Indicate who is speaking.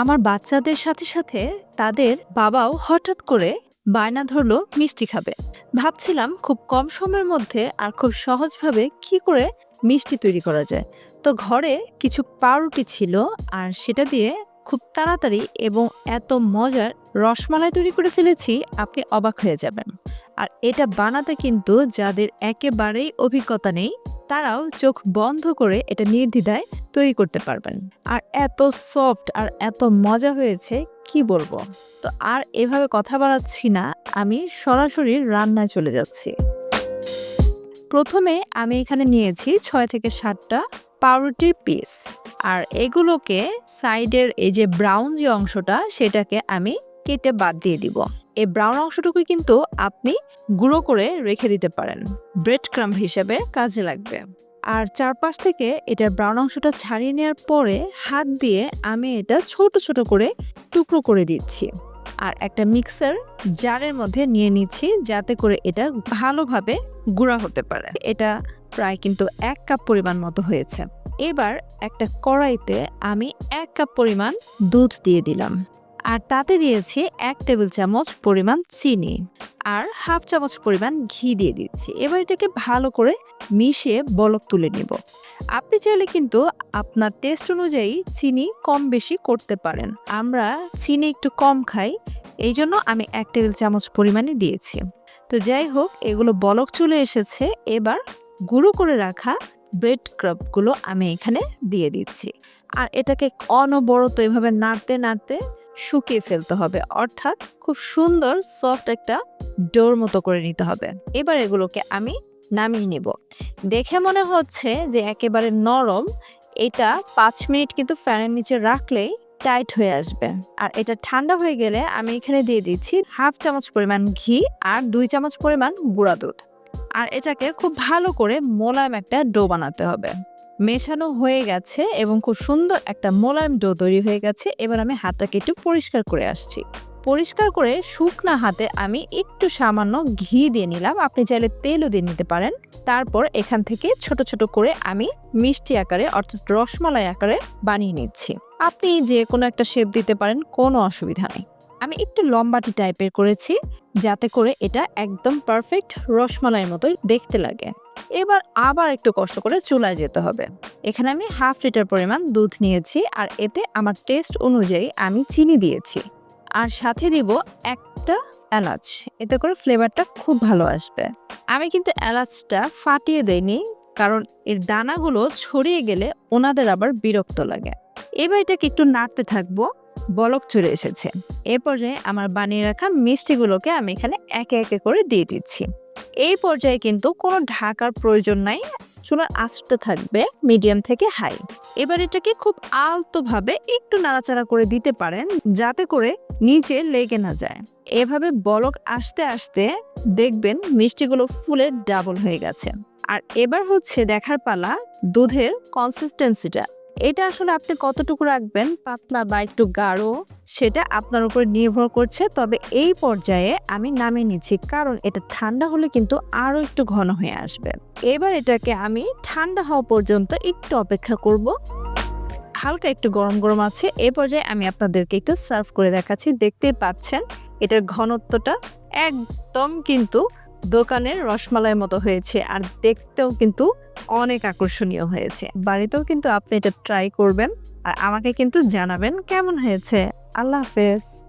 Speaker 1: আমার বাচ্চাদের সাথে সাথে তাদের বাবাও হঠাৎ করে বায়না ধরলো, মিষ্টি খাবে। ভাবছিলাম খুব কম সময়ের মধ্যে আর খুব সহজভাবে কি করে মিষ্টি তৈরি করা যায়। তো ঘরে কিছু পাউরুটি ছিল আর সেটা দিয়ে খুব তাড়াতাড়ি এবং এত মজার রসমালাই তৈরি করে ফেলেছি, আপনি অবাক হয়ে যাবেন। আর এটা বানাতে কিন্তু যাদের একেবারেই অভিজ্ঞতা নেই তারাও চোখ বন্ধ করে এটা নির্দ্বিধায় তৈরি করতে পারবেন। আর এত সফট আর এত মজা হয়েছে, কি বলব? তো আর এভাবে কথা বাড়াচ্ছি না, আমি সরাসরি রান্নায় চলে যাচ্ছি। প্রথমে আমি এখানে নিয়েছি ছয় থেকে সাতটা পাউরুটির পিস আর এগুলোকে সাইডের এই যে ব্রাউন যে অংশটা, সেটাকে আমি কেটে বাদ দিয়ে দিব। এই ব্রাউন অংশটুকু কিন্তু আপনি গুঁড়ো করে রেখে দিতে পারেন। ব্রেড ক্রাম্ব হিসেবে কাজে লাগবে। আর চারপাশ থেকে এটার ব্রাউন অংশটা ছাড়িয়ে নেওয়ার পরে হাত দিয়ে আমি এটা ছোট ছোট করে টুকরো করে দিচ্ছি। আর একটা মিক্সার জারের মধ্যে নিয়ে নিচ্ছি যাতে করে এটা ভালোভাবে গুঁড়া হতে পারে। এটা প্রায় কিন্তু এক কাপ পরিমাণ মতো হয়েছে। এবার একটা কড়াইতে আমি এক কাপ পরিমাণ দুধ দিয়ে দিলাম। আর তাতে দিয়েছি এক টেবিল চামচ পরিমাণ চিনি আর হাফ চামচ পরিমাণ ঘি দিয়ে দিচ্ছি। এবার এটাকে ভালো করে মিশিয়ে বলক তুলে নিব। আপনি চাইলে কিন্তু আপনার টেস্ট অনুযায়ী চিনি কম বেশি করতে পারেন। আমরা চিনি একটু কম খাই, এই জন্য আমি এক টেবিল চামচ পরিমাণে দিয়েছি। তো যাই হোক, এগুলো বলক চলে এসেছে। এবার গুঁড়ো করে রাখা ব্রেড ক্রাবগুলো আমি এখানে দিয়ে দিচ্ছি। আর এটাকে অনবরত এভাবে নাড়তে নাড়তে শুকিয়ে ফেলতে হবে। অর্থাৎ খুব সুন্দর সফট একটা ডোর মতো করে নিতে হবে। এবার এগুলোকে আমি নামিয়ে নেব। দেখে মনে হচ্ছে যে একেবারে নরম। এটা পাঁচ মিনিট কিন্তু ফ্যানের নিচে রাখলেই টাইট হয়ে আসবে। আর এটা ঠান্ডা হয়ে গেলে আমি এখানে দিয়ে দিচ্ছি হাফ চামচ পরিমাণ ঘি আর দুই চামচ পরিমাণ গুঁড়া দুধ। আর এটাকে খুব ভালো করে মোলায়েম একটা ডো বানাতে হবে। মেশানো হয়ে গেছে এবং খুব সুন্দর একটা মোলায়েম ডো তৈরি হয়ে গেছে। এবার আমি হাতটাকে একটু পরিষ্কার করে আসছি। পরিষ্কার করে শুকনা হাতে আমি একটু সামান্য ঘি দিয়ে নিলাম। আপনি চাইলে তেলও দিয়ে নিতে পারেন। তারপর এখান থেকে ছোট ছোট করে আমি মিষ্টি আকারে অর্থাৎ রসমালাই আকারে বানিয়ে নিচ্ছি। আপনি যে কোনো একটা শেপ দিতে পারেন, কোনো অসুবিধা নেই। আমি একটু লম্বাটি টাইপের করেছি, যাতে করে এটা একদম পারফেক্ট রসমালাইয়ের মতোই দেখতে লাগে। এবার আবার একটু কষ্ট করে চুলায় যেতে হবে। এখানে আমি হাফ লিটার পরিমাণ দুধ নিয়েছি আর এতে আমার টেস্ট অনুযায়ী আমি চিনি দিয়েছি। আর সাথে দিব একটা এলাচ, এতে করে ফ্লেভারটা খুব ভালো আসবে। আমি কিন্তু এলাচটা ফাটিয়ে দেইনি, কারণ এর দানাগুলো ছড়িয়ে গেলে ওনাদের আবার বিরক্ত লাগে। এবার এটাকে একটু নাড়তে থাকব। বলক চলে এসেছে। এ পর্যায়ে আমার বানিয়ে রাখা মিষ্টিগুলোকে আমি এখানে একে একে করে দিয়ে দিচ্ছি। এই পর্যায়ে কিন্তু কোনো ঢাকার প্রয়োজন নাই, চুলার আঁচটা থাকবে মিডিয়াম থেকে হাই। এবার এটাকে খুব আলতোভাবে একটু নাড়াচাড়া করে দিতে পারেন, যাতে করে নিচে লেগে না যায়। এভাবে বলক আসতে আসতে দেখবেন মিষ্টিগুলো ফুলে ডাবল হয়ে গেছে। আর এবার হচ্ছে দেখার পালা দুধের কনসিস্টেন্সিটা এটা আসলে আপনি কতটুকু রাখবেন? পাতলা বা একটু গাঢ়, সেটা আপনার উপর নির্ভর করছে। তবে এই পর্যায়ে আমি নামিয়ে নিচ্ছি, কারণ এটা ঠান্ডা হলে কিন্তু আরও একটু ঘন হয়ে আসবে। এবার এটাকে আমি ঠান্ডা হওয়া পর্যন্ত একটু অপেক্ষা করব। হালকা একটু গরম গরম আছে, এ পর্যায়ে আমি আপনাদেরকে একটু সার্ভ করে দেখাচ্ছি। দেখতেই পাচ্ছেন, এটার ঘনত্বটা একদম কিন্তু দোকানের রসমালাই মতো হয়েছে আর দেখতেও কিন্তু অনেক আকর্ষণীয় হয়েছে। বাড়িতেও কিন্তু আপনি এটা ট্রাই করবেন আর আমাকে কিন্তু জানাবেন কেমন হয়েছে। আল্লাহ হাফেজ।